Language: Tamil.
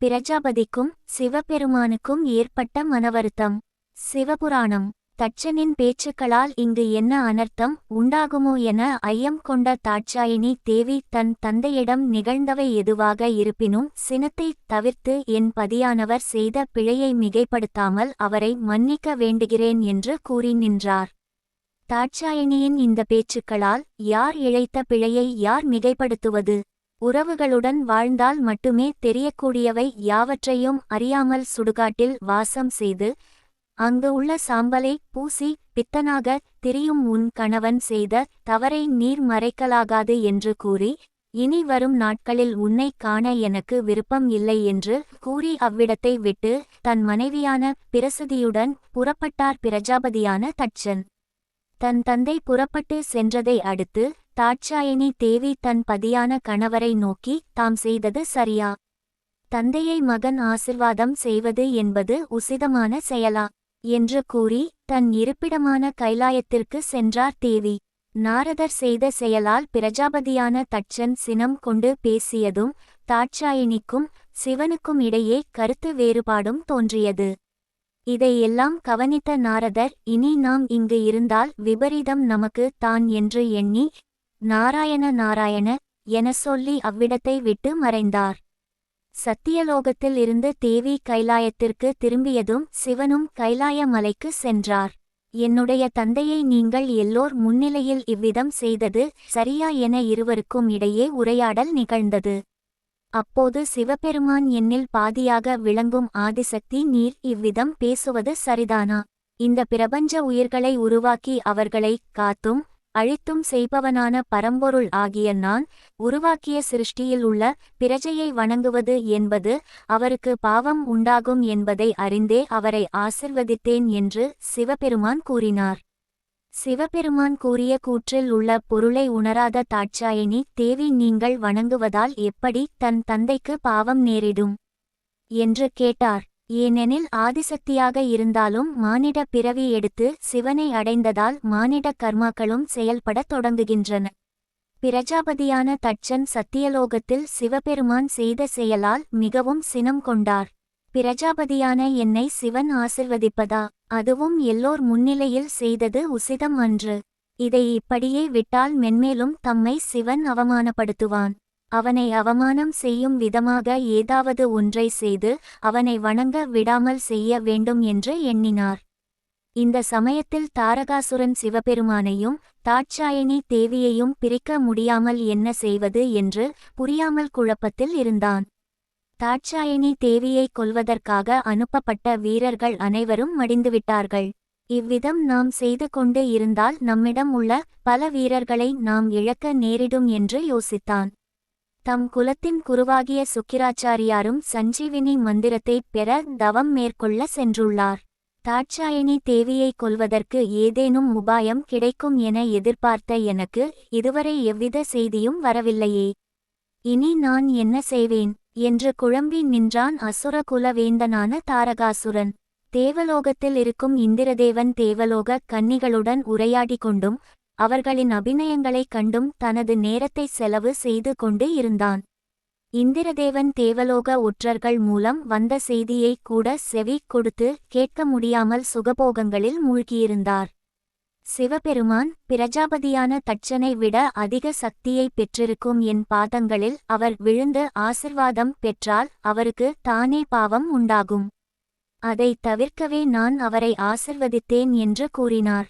பிரஜாபதிக்கும் சிவபெருமானுக்கும் ஏற்பட்ட மனவருத்தம். சிவபுராணம். தட்சனின் பேச்சுக்களால் இங்கு என்ன அனர்த்தம் உண்டாகுமோ என ஐயம் கொண்ட தாட்சாயினி தேவி தன் தந்தையிடம் நிகழ்ந்தவை எதுவாக இருப்பினும் சினத்தை தவிர்த்து என் பதியானவர் செய்த பிழையை மிகைப்படுத்தாமல் அவரை மன்னிக்க வேண்டுகிறேன் என்று கூறி நின்றார். தாட்சாயினியின் இந்த பேச்சுக்களால் யார் இழைத்த பிழையை யார் மிகைப்படுத்துவது? உறவுகளுடன் வாழ்ந்தால் மட்டுமே தெரியக்கூடியவை யாவற்றையும் அறியாமல் சுடுகாட்டில் வாசம் செய்து அங்கு உள்ள சாம்பலை பூசி பித்தனாக திரியும் உன் கணவன் செய்த தவறை நீர் மறைக்கலாகாது என்று கூறி இனி வரும் நாட்களில் உன்னை காண எனக்கு விருப்பம் இல்லை என்று கூறி அவ்விடத்தை விட்டு தன் மனைவியான பிரசதியுடன் புறப்பட்டார் பிரஜாபதியான தட்சன் தன் தந்தை புறப்பட்டு சென்றதை அடுத்து தாட்சாயணி தேவி தன் பதியான கணவரை நோக்கி தாம் செய்தது சரியா? தந்தையை மகன் ஆசிர்வாதம் செய்வது என்பது உசிதமான செயலா என்று கூறி தன் இருப்பிடமான கைலாயத்திற்கு சென்றார் தேவி. நாரதர் செய்த செயலால் பிரஜாபதியான தட்சன் சினம் கொண்டு பேசியதும் தாட்சாயினிக்கும் சிவனுக்கும் இடையே கருத்து வேறுபாடும் தோன்றியது. இதையெல்லாம் கவனித்த நாரதர் இனி நாம் இங்கு இருந்தால் விபரீதம் நமக்கு தான் என்று எண்ணி நாராயண நாராயண என சொல்லி அவ்விடத்தை விட்டு மறைந்தார். சத்தியலோகத்தில் இருந்து தேவி கைலாயத்திற்கு திரும்பியதும் சிவனும் கைலாய மலைக்கு சென்றார். என்னுடைய தந்தையை நீங்கள் எல்லோர் முன்னிலையில் இவ்விதம் செய்தது சரியா என இருவருக்கும் இடையே உரையாடல் நிகழ்ந்தது. அப்போது சிவபெருமான் என்னில் பாதியாக விளங்கும் ஆதிசக்தி நீர் இவ்விதம் பேசுவது சரிதானா இந்த பிரபஞ்ச உயிர்களை உருவாக்கி அவர்களை காத்தும் அழித்தும் செய்பவனான பரம்பொருள் ஆகிய நான் உருவாக்கிய சிருஷ்டியில் உள்ள பிரஜையை வணங்குவது என்பது அவருக்கு பாவம் உண்டாகும் என்பதை அறிந்தே அவரை ஆசிர்வதித்தேன் என்று சிவபெருமான் கூறினார். சிவபெருமான் கூறிய கூற்றில் உள்ள பொருளை உணராத தாட்சாயினி தேவி நீங்கள் வணங்குவதால் எப்படி தன் தந்தைக்கு பாவம் நேரிடும்? என்று கேட்டார். ஏனெனில் ஆதிசக்தியாக இருந்தாலும் மானிட பிறவி எடுத்து சிவனை அடைந்ததால் மானிட கர்மாக்களும் செயல்படத் தொடங்குகின்றன. பிரஜாபதியான தட்சன் சத்தியலோகத்தில் சிவபெருமான் செய்த செயலால் மிகவும் சினம் கொண்டார். பிரஜாபதியான என்னை சிவன் ஆசிர்வதிப்பதா? அதுவும் எல்லோர் முன்னிலையில் செய்தது உசிதம் அன்று. இதை இப்படியே விட்டால் மென்மேலும் தம்மை சிவன் அவமானப்படுத்துவான். அவனை அவமானம் செய்யும் விதமாக ஏதாவது ஒன்றை செய்து அவனை வணங்க விடாமல் செய்ய வேண்டும் என்று எண்ணினார். இந்த சமயத்தில் தாரகாசுரன் சிவபெருமானையும் தாட்சாயணி தேவியையும் பிரிக்க முடியாமல் என்ன செய்வது என்று புரியாமல் குழப்பத்தில் இருந்தான். தாட்சாயணி தேவியை கொல்வதற்காக அனுப்பப்பட்ட வீரர்கள் அனைவரும் மடிந்துவிட்டார்கள். இவ்விதம் நாம் செய்து கொண்டு இருந்தால் நம்மிடம் உள்ள பல வீரர்களை நாம் இழக்க நேரிடும் என்று யோசித்தான். தம் குலத்தின் குருவாகிய சுக்கிராச்சாரியாரும் சஞ்சீவினி மந்திரத்தைப் பெற தவம் மேற்கொள்ள சென்றுள்ளார். தாட்சாயணி தேவியை கொல்வதற்கு ஏதேனும் உபாயம் கிடைக்கும் என எதிர்பார்த்த எனக்கு இதுவரை எவ்வித செய்தியும் வரவில்லையே. இனி நான் என்ன செய்வேன்? என்று குழம்பி நின்றான் அசுர குலவேந்தனான தாரகாசுரன். தேவலோகத்தில் இருக்கும் இந்திரதேவன் தேவலோக கன்னிகளுடன் உரையாடிக் கொண்டும் அவர்களின் அபிநயங்களைக் கண்டும் தனது நேரத்தை செலவு செய்து கொண்டு இருந்தான். இந்திரதேவன் தேவலோக ஒற்றர்கள் மூலம் வந்த செய்தியை கூட செவி கொடுத்து கேட்க முடியாமல் சுகபோகங்களில் மூழ்கியிருந்தார். சிவபெருமான் பிரஜாபதியான தட்சனை விட அதிக சக்தியை பெற்றிருக்கும் என் பாதங்களில் அவர் விழுந்து ஆசிர்வாதம் பெற்றால் அவருக்கு தானே பாவம் உண்டாகும். அதை தவிர்க்கவே நான் அவரை ஆசிர்வதித்தேன் என்று கூறினார்.